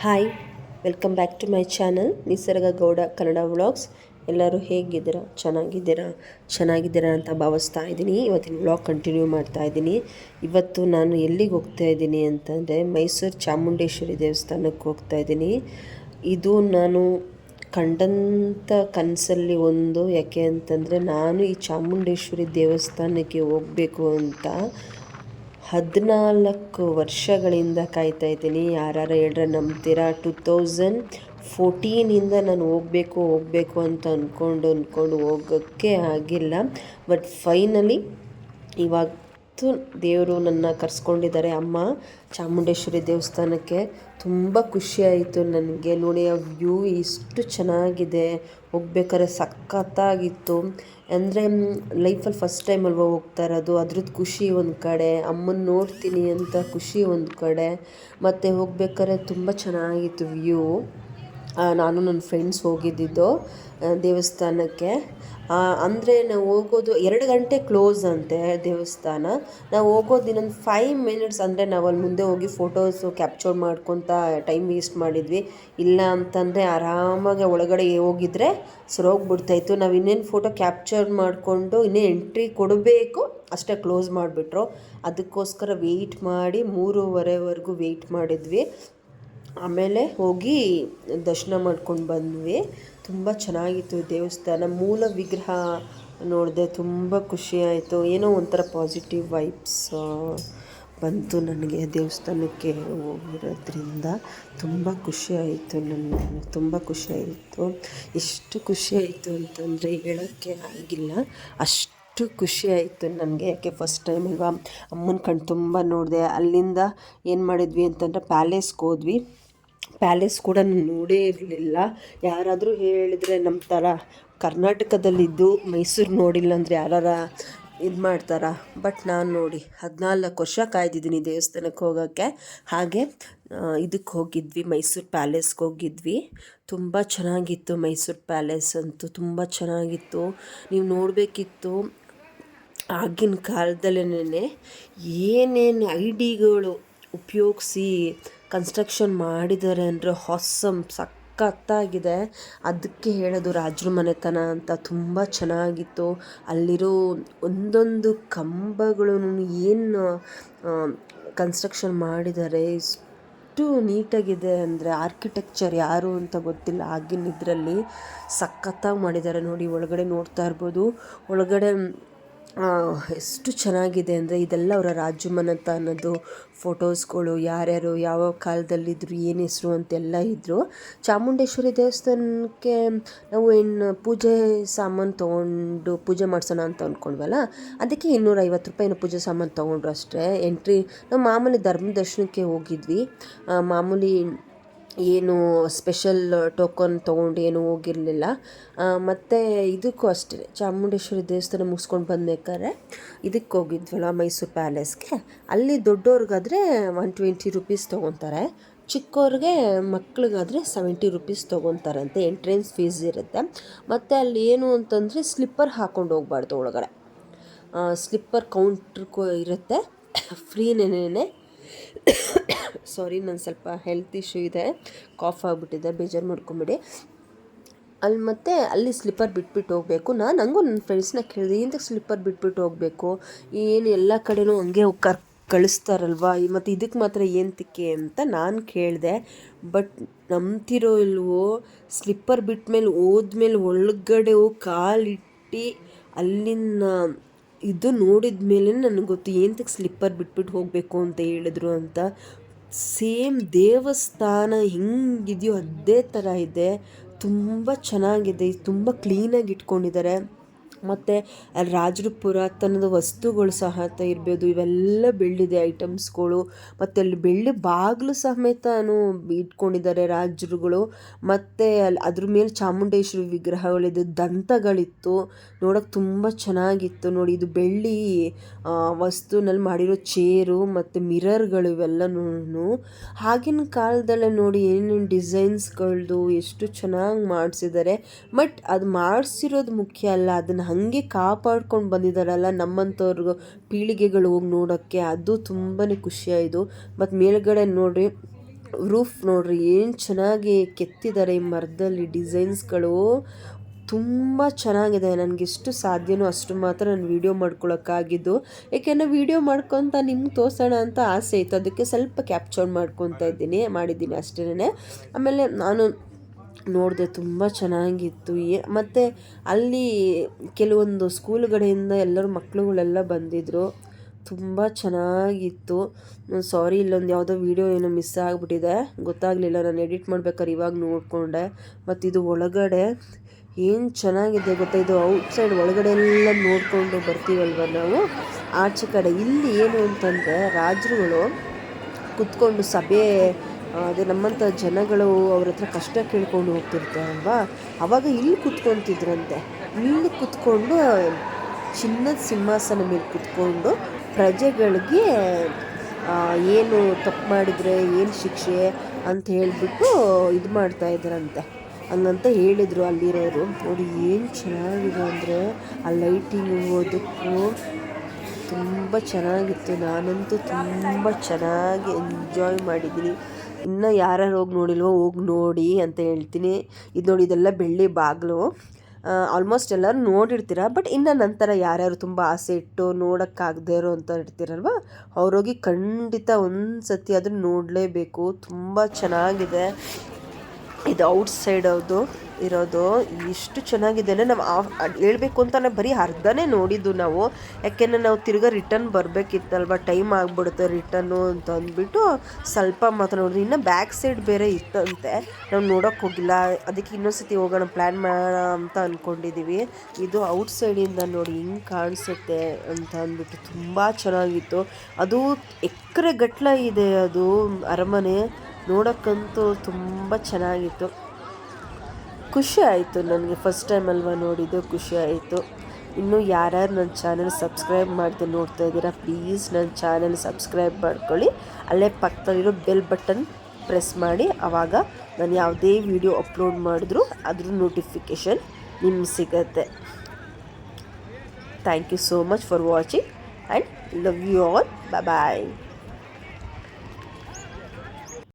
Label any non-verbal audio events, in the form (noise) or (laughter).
Hi welcome back to my channel Nisarga Gowda Kannada vlogs ಎಲ್ಲರೂ ಹೇಗಿದ್ದೀರಾ? ಚೆನ್ನಾಗಿದ್ದೀರಾ? ಚೆನ್ನಾಗಿದ್ದೀರಾ ಅಂತ ಭಾವಿಸ್ತಾ ಇದ್ದೀನಿ. ಇವತ್ತಿನ ವ್ಲಾಗ್ ಕಂಟಿನ್ಯೂ ಮಾಡ್ತಾ ಇದ್ದೀನಿ. ಇವತ್ತು ನಾನು ಎಲ್ಲಿಗೆ ಹೋಗ್ತಾ ಇದ್ದೀನಿ ಅಂತಂದರೆ ಮೈಸೂರು ಚಾಮುಂಡೇಶ್ವರಿ ದೇವಸ್ಥಾನಕ್ಕೆ ಹೋಗ್ತಾ ಇದ್ದೀನಿ. ಇದು ನಾನು ಕಂಡಂಥ ಕನಸಲ್ಲಿ ಒಂದು, ಯಾಕೆ ಅಂತಂದರೆ ನಾನು ಈ ಚಾಮುಂಡೇಶ್ವರಿ ದೇವಸ್ಥಾನಕ್ಕೆ ಹೋಗಬೇಕು ಅಂತ ಹದಿನಾಲ್ಕು ವರ್ಷಗಳಿಂದ ಕಾಯ್ತಾ ಇದ್ದೀನಿ. ಯಾರು ಹೇಳ್ರೆ ನಂಬ್ತೀರಾ? ಟು ತೌಸಂಡ್ ಫೋರ್ಟೀನಿಂದ ನಾನು ಹೋಗಬೇಕು ಹೋಗಬೇಕು ಅಂತ ಅಂದ್ಕೊಂಡು ಅಂದ್ಕೊಂಡು ಹೋಗೋಕ್ಕೆ ಆಗಿಲ್ಲ. ಬಟ್ ಫೈನಲಿ ಇವಾಗ ದೇವರು ನನ್ನ ಕರೆಸ್ಕೊಂಡಿದ್ದಾರೆ. ಅಮ್ಮ, ಚಾಮುಂಡೇಶ್ವರಿ ದೇವಸ್ಥಾನಕ್ಕೆ ತುಂಬ ಖುಷಿಯಾಯಿತು ನನಗೆ. ನೋಡಿ ವ್ಯೂ ಇಷ್ಟು ಚೆನ್ನಾಗಿದೆ. ಹೋಗ್ಬೇಕಾದ್ರೆ ಸಖತ್ತಾಗಿತ್ತು. ಅಂದರೆ, ಲೈಫಲ್ಲಿ ಫಸ್ಟ್ ಟೈಮ್ ಅಲ್ವಾ ಹೋಗ್ತಾ ಇರೋದು? ಅದ್ರದ್ದು ಖುಷಿ ಒಂದು ಕಡೆ ಅಮ್ಮನ ನೋಡ್ತೀನಿ ಅಂತ ಖುಷಿ ಒಂದು ಕಡೆ. ಮತ್ತು ಹೋಗ್ಬೇಕಾದ್ರೆ ತುಂಬ ಚೆನ್ನಾಗಿತ್ತು ವ್ಯೂ. ನಾನು ನನ್ನ ಫ್ರೆಂಡ್ಸ್ ಹೋಗಿದ್ದಿದ್ದು ದೇವಸ್ಥಾನಕ್ಕೆ. ಅಂದರೆ ನಾವು ಹೋಗೋದು ಎರಡು ಗಂಟೆ ಕ್ಲೋಸ್ ಅಂತೆ ದೇವಸ್ಥಾನ. ನಾವು ಹೋಗೋದು ಇನ್ನೊಂದು ಫೈವ್ ಮಿನಿಟ್ಸ್ ಅಂದರೆ ನಾವು ಅಲ್ಲಿ ಮುಂದೆ ಹೋಗಿ ಫೋಟೋಸು ಕ್ಯಾಪ್ಚರ್ ಮಾಡ್ಕೊತ ಟೈಮ್ ವೇಸ್ಟ್ ಮಾಡಿದ್ವಿ. ಇಲ್ಲ ಅಂತಂದರೆ ಆರಾಮಾಗಿ ಒಳಗಡೆ ಹೋಗಿದ್ರೆ ಸರೋಗ್ಬಿಡ್ತಾಯಿತ್ತು ನಾವು ಇನ್ನೇನು ಫೋಟೋ ಕ್ಯಾಪ್ಚರ್ ಮಾಡಿಕೊಂಡು ಇನ್ನೇ ಎಂಟ್ರಿ ಕೊಡಬೇಕು, ಅಷ್ಟೇ ಕ್ಲೋಸ್ ಮಾಡಿಬಿಟ್ರು. ಅದಕ್ಕೋಸ್ಕರ ವೆಯ್ಟ್ ಮಾಡಿ ಮೂರುವರೆವರೆಗೂ ವೆಯ್ಟ್ ಮಾಡಿದ್ವಿ. ಆಮೇಲೆ ಹೋಗಿ ದರ್ಶನ ಮಾಡ್ಕೊಂಡು ಬಂದ್ವಿ. ತುಂಬ ಚೆನ್ನಾಗಿತ್ತು ದೇವಸ್ಥಾನ. ಮೂಲ ವಿಗ್ರಹ ನೋಡಿದೆ ತುಂಬ ಖುಷಿಯಾಯಿತು ಏನೋ ಒಂಥರ ಪಾಸಿಟಿವ್ ವೈಬ್ಸ್ ಬಂತು ನನಗೆ ದೇವಸ್ಥಾನಕ್ಕೆ ಹೋಗಿರೋದ್ರಿಂದ. ತುಂಬ ಖುಷಿಯಾಯಿತು ನನಗೆ, ತುಂಬ ಖುಷಿಯಾಯಿತು ಎಷ್ಟು ಖುಷಿಯಾಯಿತು ಅಂತಂದರೆ ಹೇಳೋಕ್ಕೆ ಆಗಿಲ್ಲ. ಅಷ್ಟು ಅಷ್ಟು ಖುಷಿ ನನಗೆ. ಯಾಕೆ ಫಸ್ಟ್ ಟೈಮ್ ಅಲ್ವಾ? ಅಮ್ಮನ ಕಣ್ಣು ತುಂಬ ನೋಡಿದೆ. ಅಲ್ಲಿಂದ ಏನು ಮಾಡಿದ್ವಿ ಅಂತಂದರೆ ಪ್ಯಾಲೇಸ್ಗೆ ಹೋದ್ವಿ. ಪ್ಯಾಲೇಸ್ ಕೂಡ ನಾನು ನೋಡೇ ಇರಲಿಲ್ಲ. ಯಾರಾದರೂ ಹೇಳಿದರೆ ನಮ್ಮ ಥರ ಕರ್ನಾಟಕದಲ್ಲಿದ್ದು ಮೈಸೂರು ನೋಡಿಲ್ಲ ಅಂದರೆ ಯಾರಾರ ಇದು ಮಾಡ್ತಾರಾ? ಬಟ್ ನಾನು ನೋಡಿ, ಹದಿನಾಲ್ಕು ವರ್ಷ ಕಾಯ್ದಿದ್ದೀನಿ ದೇವಸ್ಥಾನಕ್ಕೆ ಹೋಗೋಕ್ಕೆ. ಹಾಗೆ ಇದಕ್ಕೆ ಹೋಗಿದ್ವಿ, ಮೈಸೂರು ಪ್ಯಾಲೇಸ್ಗೆ ಹೋಗಿದ್ವಿ. ತುಂಬ ಚೆನ್ನಾಗಿತ್ತು ಮೈಸೂರು ಪ್ಯಾಲೇಸ್ ಅಂತೂ, ತುಂಬ ಚೆನ್ನಾಗಿತ್ತು. ನೀವು ನೋಡಬೇಕಿತ್ತು ಆಗಿನ ಕಾಲದಲ್ಲೇನೆ ಏನೇನು ಐಡಿಗಳು ಉಪಯೋಗಿಸಿ ಕನ್ಸ್ಟ್ರಕ್ಷನ್ ಮಾಡಿದ್ದಾರೆ ಅಂದರೆ ಹೊಸ ಸಖತ್ತಾಗಿದೆ. ಅದಕ್ಕೆ ಹೇಳೋದು ರಾಜರ ಮನೆತನ ಅಂತ ತುಂಬ ಚೆನ್ನಾಗಿತ್ತು. ಅಲ್ಲಿರೋ ಒಂದೊಂದು ಕಂಬಗಳು ಏನು ಕನ್ಸ್ಟ್ರಕ್ಷನ್ ಮಾಡಿದ್ದಾರೆ ಎಷ್ಟು ನೀಟಾಗಿದೆ ಅಂದರೆ ಆರ್ಕಿಟೆಕ್ಚರ್ ಯಾರು ಅಂತ ಗೊತ್ತಿಲ್ಲ. ಆಗಿನ ಇದರಲ್ಲಿ ಸಖತ್ತಾಗಿ ಮಾಡಿದ್ದಾರೆ ನೋಡಿ, ಒಳಗಡೆ ನೋಡ್ತಾ ಇರ್ಬೋದು. ಒಳಗಡೆ ಎಷ್ಟು ಚೆನ್ನಾಗಿದೆ ಅಂದರೆ ಇದೆಲ್ಲ ಅವರ ರಾಜ ಅನ್ನೋದು ಫೋಟೋಸ್ಗಳು, ಯಾರ್ಯಾರು ಯಾವ ಕಾಲದಲ್ಲಿದ್ದರು ಏನು ಹೆಸರು ಅಂತೆಲ್ಲ ಇದ್ದರು ಚಾಮುಂಡೇಶ್ವರಿ ದೇವಸ್ಥಾನಕ್ಕೆ ನಾವು ಏನು ಪೂಜೆ ಸಾಮಾನು ತೊಗೊಂಡು ಪೂಜೆ ಮಾಡಿಸೋಣ ಅಂತ ಅಂದ್ಕೊಂಡ್ವಲ್ಲ ಅದಕ್ಕೆ ಇನ್ನೂರೈವತ್ತು ರೂಪಾಯಿನ ಪೂಜೆ ಸಾಮಾನು ತೊಗೊಂಡ್ರು ಅಷ್ಟೇ. ಎಂಟ್ರಿ ನಾವು ಮಾಮೂಲಿ ಧರ್ಮ ದರ್ಶನಕ್ಕೆ ಹೋಗಿದ್ವಿ ಮಾಮೂಲಿ ಏನು ಸ್ಪೆಷಲ್ ಟೋಕನ್ ತೊಗೊಂಡು ಏನು ಹೋಗಿರಲಿಲ್ಲ. ಮತ್ತು ಇದಕ್ಕೂ ಅಷ್ಟೇ, ಚಾಮುಂಡೇಶ್ವರಿ ದೇವಸ್ಥಾನ ಮುಗಿಸ್ಕೊಂಡು ಬಂದ್ಬೇಕಾದ್ರೆ ಇದಕ್ಕೆ ಹೋಗಿದ್ವಲ್ಲ ಮೈಸೂರು ಪ್ಯಾಲೇಸ್ಗೆ. ಅಲ್ಲಿ ದೊಡ್ಡವ್ರಿಗಾದರೆ ಒನ್ ಟ್ವೆಂಟಿ ರುಪೀಸ್ ತೊಗೊತಾರೆ ಚಿಕ್ಕವ್ರಿಗೆ ಮಕ್ಳಿಗಾದರೆ ಸೆವೆಂಟಿ ರುಪೀಸ್ ತೊಗೊತಾರಂತೆ ಎಂಟ್ರೆನ್ಸ್ ಫೀಸ್ ಇರುತ್ತೆ. ಮತ್ತು ಅಲ್ಲಿ ಏನು ಅಂತಂದರೆ ಸ್ಲಿಪ್ಪರ್ ಹಾಕ್ಕೊಂಡು ಹೋಗ್ಬಾರ್ದು ಒಳಗಡೆ. ಸ್ಲಿಪ್ಪರ್ ಕೌಂಟ್ರ್ ಇರುತ್ತೆ (coughs) ಫ್ರೀನೇನೆ (coughs) ಸಾರಿ ನಾನು ಸ್ವಲ್ಪ ಹೆಲ್ತ್ ಇಶ್ಯೂ ಇದೆ. ಕಾಫ್ ಆಗಿಬಿಟ್ಟಿದೆ, ಬೇಜಾರು ಮಾಡ್ಕೊಂಬಿಡಿ. ಅಲ್ಲಿ ಮತ್ತೆ ಅಲ್ಲಿ ಸ್ಲಿಪ್ಪರ್ ಬಿಟ್ಬಿಟ್ಟು ಹೋಗಬೇಕು. ನಾನು ಹಂಗೂ ನನ್ನ ಫ್ರೆಂಡ್ಸ್ನ ಕೇಳಿದೆ ಇಂಥ ಸ್ಲಿಪ್ಪರ್ ಬಿಟ್ಬಿಟ್ಟು ಹೋಗಬೇಕು. ಏನು ಎಲ್ಲ ಕಡೆನೂ ಹಂಗೆ ಕರ್ ಕಳಿಸ್ತಾರಲ್ವಾ? ಮತ್ತು ಇದಕ್ಕೆ ಮಾತ್ರ ಏನು ತಿಕ್ಕೆ ಅಂತ ನಾನು ಕೇಳಿದೆ. ಬಟ್ ನಂಬ್ತಿರೋ ಇಲ್ವೋ ಸ್ಲಿಪ್ಪರ್ ಬಿಟ್ಟ ಮೇಲೆ ಹೋದ್ಮೇಲೆ ಒಳಗಡೆ ಕಾಲಿಟ್ಟು ಅಲ್ಲಿನ ಇದು ನೋಡಿದ ಮೇಲೆ ನನಗೆ ಗೊತ್ತು ಏನಕ್ಕೆ ಸ್ಲಿಪ್ಪರ್ ಬಿಟ್ಬಿಟ್ಟು ಹೋಗಬೇಕು ಅಂತ ಹೇಳಿದ್ರು ಅಂತ. ಸೇಮ್ ದೇವಸ್ಥಾನ ಹೆಂಗಿದೆಯೋ ಅದೇ ಥರ ಇದೆ. ತುಂಬ ಚೆನ್ನಾಗಿದೆ ತುಂಬ ಕ್ಲೀನಾಗಿ ಇಟ್ಕೊಂಡಿದ್ದಾರೆ. ಮತ್ತು ಅಲ್ಲಿ ರಾಜರು ಪುರಾತನದ ವಸ್ತುಗಳು ಸಹ ಇರ್ಬೋದು, ಇವೆಲ್ಲ ಬೆಳ್ಳಿದೆ ಐಟಮ್ಸ್ಗಳು. ಮತ್ತು ಅಲ್ಲಿ ಬೆಳ್ಳಿ ಬಾಗಿಲು ಸಮೇತನೂ ಇಟ್ಕೊಂಡಿದ್ದಾರೆ ರಾಜರುಗಳು. ಮತ್ತು ಅಲ್ಲಿ ಅದ್ರ ಮೇಲೆ ಚಾಮುಂಡೇಶ್ವರಿ ವಿಗ್ರಹಗಳಿದ್ದು ದಂತಗಳಿತ್ತು. ನೋಡೋಕೆ ತುಂಬ ಚೆನ್ನಾಗಿತ್ತು. ನೋಡಿ, ಇದು ಬೆಳ್ಳಿ ವಸ್ತುನಲ್ಲಿ ಮಾಡಿರೋ ಚೇರು ಮತ್ತು ಮಿರರ್ಗಳು ಇವೆಲ್ಲನೂ ಆಗಿನ ಕಾಲದಲ್ಲೇ ನೋಡಿ ಏನೇನು ಡಿಸೈನ್ಸ್ಗಳದ್ದು ಎಷ್ಟು ಚೆನ್ನಾಗಿ ಮಾಡಿಸಿದ್ದಾರೆ. ಬಟ್ ಅದು ಮಾಡಿಸಿರೋದು ಮುಖ್ಯ ಅಲ್ಲ, ಅದನ್ನು ಹಾಗೆ ಕಾಪಾಡ್ಕೊಂಡು ಬಂದಿದ್ದಾರಲ್ಲ ನಮ್ಮಂಥವ್ರಿಗೂ ಪೀಳಿಗೆಗಳು ಹೋಗಿ ನೋಡೋಕ್ಕೆ ಅದು ತುಂಬಾ ಖುಷಿಯಾಯಿತು. ಮತ್ತು ಮೇಲ್ಗಡೆ ನೋಡಿರಿ ರೂಫ್ ನೋಡಿರಿ ಏನು ಚೆನ್ನಾಗಿ ಕೆತ್ತಿದ್ದಾರೆ ಈ ಮರದಲ್ಲಿ ಡಿಸೈನ್ಸ್ಗಳು. ತುಂಬ ಚೆನ್ನಾಗಿದೆ ನನಗೆ ಎಷ್ಟು ಸಾಧ್ಯನೋ ಅಷ್ಟು ಮಾತ್ರ ನಾನು ವೀಡಿಯೋ ಮಾಡ್ಕೊಳಕ್ಕಾಗಿದ್ದು. ಏಕೆಂದರೆ ವೀಡಿಯೋ ಮಾಡ್ಕೊತ ನಿಮ್ಗೆ ತೋರಿಸೋಣ ಅಂತ ಆಸೆ ಇತ್ತು ಅದಕ್ಕೆ ಸ್ವಲ್ಪ ಕ್ಯಾಪ್ಚರ್ ಮಾಡ್ಕೊತಾ ಇದ್ದೀನಿ ಮಾಡಿದ್ದೀನಿ ಅಷ್ಟೇ ಆಮೇಲೆ ನಾನು ನೋಡಿದೆ ತುಂಬ ಚೆನ್ನಾಗಿತ್ತು. ಏ, ಮತ್ತು ಅಲ್ಲಿ ಕೆಲವೊಂದು ಸ್ಕೂಲ್ಗಳಿಂದ ಎಲ್ಲರೂ ಮಕ್ಕಳುಗಳೆಲ್ಲ ಬಂದಿದ್ದರು ತುಂಬ ಚೆನ್ನಾಗಿತ್ತು. ಸಾರಿ ಇಲ್ಲೊಂದು ಯಾವುದೋ ವೀಡಿಯೋ ಏನೋ ಮಿಸ್ ಆಗಿಬಿಟ್ಟಿದೆ. ಗೊತ್ತಾಗಲಿಲ್ಲ, ನಾನು ಎಡಿಟ್ ಮಾಡ್ಬೇಕಾದ್ರೆ ಇವಾಗ ನೋಡಿಕೊಂಡೆ. ಮತ್ತು ಇದು ಒಳಗಡೆ ಏನು ಚೆನ್ನಾಗಿದೆ ಗೊತ್ತಾ? ಇದು ಔಟ್ಸೈಡ್ ಒಳಗಡೆ ಎಲ್ಲ ನೋಡಿಕೊಂಡು ಬರ್ತೀವಲ್ವ ನಾವು? ಆಚೆ ಕಡೆ, ಇಲ್ಲಿ ಏನು ಅಂತಂದರೆ ರಾಜರುಗಳು ಕುತ್ಕೊಂಡು ಸಭೆ ಅದೇ ನಮ್ಮಂಥ ಜನಗಳು ಅವ್ರ ಹತ್ರ ಕಷ್ಟ ಕೇಳ್ಕೊಂಡು ಹೋಗ್ತಿರ್ತಾರಲ್ವಾ ಅವಾಗ ಇಲ್ಲಿ ಕುತ್ಕೊತಿದ್ರಂತೆ. ಇಲ್ಲಿ ಕುತ್ಕೊಂಡು ಚಿನ್ನದ ಸಿಂಹಾಸನ ಮೇಲೆ ಕುತ್ಕೊಂಡು ಪ್ರಜೆಗಳಿಗೆ ಏನು ತಪ್ಪು ಮಾಡಿದರೆ ಏನು ಶಿಕ್ಷೆ ಅಂತ ಹೇಳಿಬಿಟ್ಟು ಇದು ಮಾಡ್ತಾ ಇದ್ರಂತೆ. ಹಂಗಂತ ಹೇಳಿದರು ಅಲ್ಲಿರೋರು. ನೋಡಿ ಏನು ಚೆನ್ನಾಗಿದೆ ಅಂದರೆ ಆ ಲೈಟಿಂಗ್ ಅದಕ್ಕೂ ತುಂಬ ಚೆನ್ನಾಗಿತ್ತು. ನಾನಂತೂ ತುಂಬ ಚೆನ್ನಾಗಿ ಎಂಜಾಯ್ ಮಾಡಿದ್ದೀನಿ. ಇನ್ನು ಯಾರ್ಯಾರು ಹೋಗಿ ನೋಡಿಲ್ವೋ ಹೋಗಿ ನೋಡಿ ಅಂತ ಹೇಳ್ತೀನಿ. ಇದು ನೋಡಿ ಇದೆಲ್ಲ ಬೆಳ್ಳಿ ಬಾಗಿಲು. ಆಲ್ಮೋಸ್ಟ್ ಎಲ್ಲರೂ ನೋಡಿರ್ತೀರ ಬಟ್ ಇನ್ನು ನಂತರ ಯಾರ್ಯಾರು ತುಂಬ ಆಸೆ ಇಟ್ಟು ನೋಡೋಕ್ಕಾಗದೇ ಇರೋ ಅಂತ ಇರ್ತೀರಲ್ವ ಅವ್ರೋಗಿ ಖಂಡಿತ ಒಂದು ಸತಿ ಅದನ್ನು ನೋಡಲೇಬೇಕು. ತುಂಬ ಚೆನ್ನಾಗಿದೆ. ಇದು ಔಟ್ ಸೈಡ್ ಇರೋದು ಎಷ್ಟು ಚೆನ್ನಾಗಿದೆ ಅಂದರೆ ನಾವು ಹೇಳಬೇಕು ಅಂತಲೇ ಬರೀ ಅರ್ಧನೇ ನೋಡಿದ್ದು ನಾವು. ಯಾಕೆಂದರೆ ನಾವು ತಿರ್ಗಾ ರಿಟರ್ನ್ ಬರಬೇಕಿತ್ತಲ್ವ ಟೈಮ್ ಆಗಿಬಿಡುತ್ತೆ ರಿಟರ್ನು ಅಂತ ಅಂದ್ಬಿಟ್ಟು ಸ್ವಲ್ಪ ಮಾತ್ರ ನೋಡಿದ್ವಿ. ಇನ್ನು ಬ್ಯಾಕ್ ಸೈಡ್ ಬೇರೆ ಇತ್ತಂತೆ, ನಾವು ನೋಡೋಕೆ ಹೋಗಿಲ್ಲ. ಅದಕ್ಕೆ ಇನ್ನೊಂದ್ಸತಿ ಹೋಗೋಣ ಪ್ಲ್ಯಾನ್ ಮಾಡೋಣ ಅಂತ ಅಂದ್ಕೊಂಡಿದ್ದೀವಿ ಇದು ಔಟ್ ಸೈಡಿಂದ ನೋಡಿ ಹಿಂಗೆ ಕಾಣಿಸುತ್ತೆ ಅಂತ ಅಂದ್ಬಿಟ್ಟು ತುಂಬ ಚೆನ್ನಾಗಿತ್ತು. ಅದು ಎಕರೆ ಗಟ್ಲ ಇದೆ ಅದು ಅರಮನೆ. ನೋಡೋಕ್ಕಂತೂ ತುಂಬ ಚೆನ್ನಾಗಿತ್ತು. ಖುಷಿ ಆಯಿತು ನನಗೆ ಫಸ್ಟ್ ಟೈಮ್ ಅಲ್ವಾ ನೋಡಿದ್ದು, ಖುಷಿ ಆಯಿತು. ಇನ್ನೂ ಯಾರ್ಯಾರು ನನ್ನ ಚಾನಲ್ ಸಬ್ಸ್ಕ್ರೈಬ್ ಮಾಡ್ದೆ ನೋಡ್ತಾ ಇದ್ದೀರಾ ಪ್ಲೀಸ್ ನನ್ನ ಚಾನಲ್ ಸಬ್ಸ್ಕ್ರೈಬ್ ಮಾಡ್ಕೊಳ್ಳಿ. ಅಲ್ಲೇ ಪಕ್ಕದಲ್ಲಿರೋ ಬೆಲ್ ಬಟನ್ ಪ್ರೆಸ್ ಮಾಡಿ ಆವಾಗ ನಾನು ಯಾವುದೇ ವಿಡಿಯೋ ಅಪ್ಲೋಡ್ ಮಾಡಿದ್ರು ಅದ್ರ ನೋಟಿಫಿಕೇಷನ್ ನಿಮ್ಗೆ ಸಿಗತ್ತೆ. Thank you so much for watching and love you all bye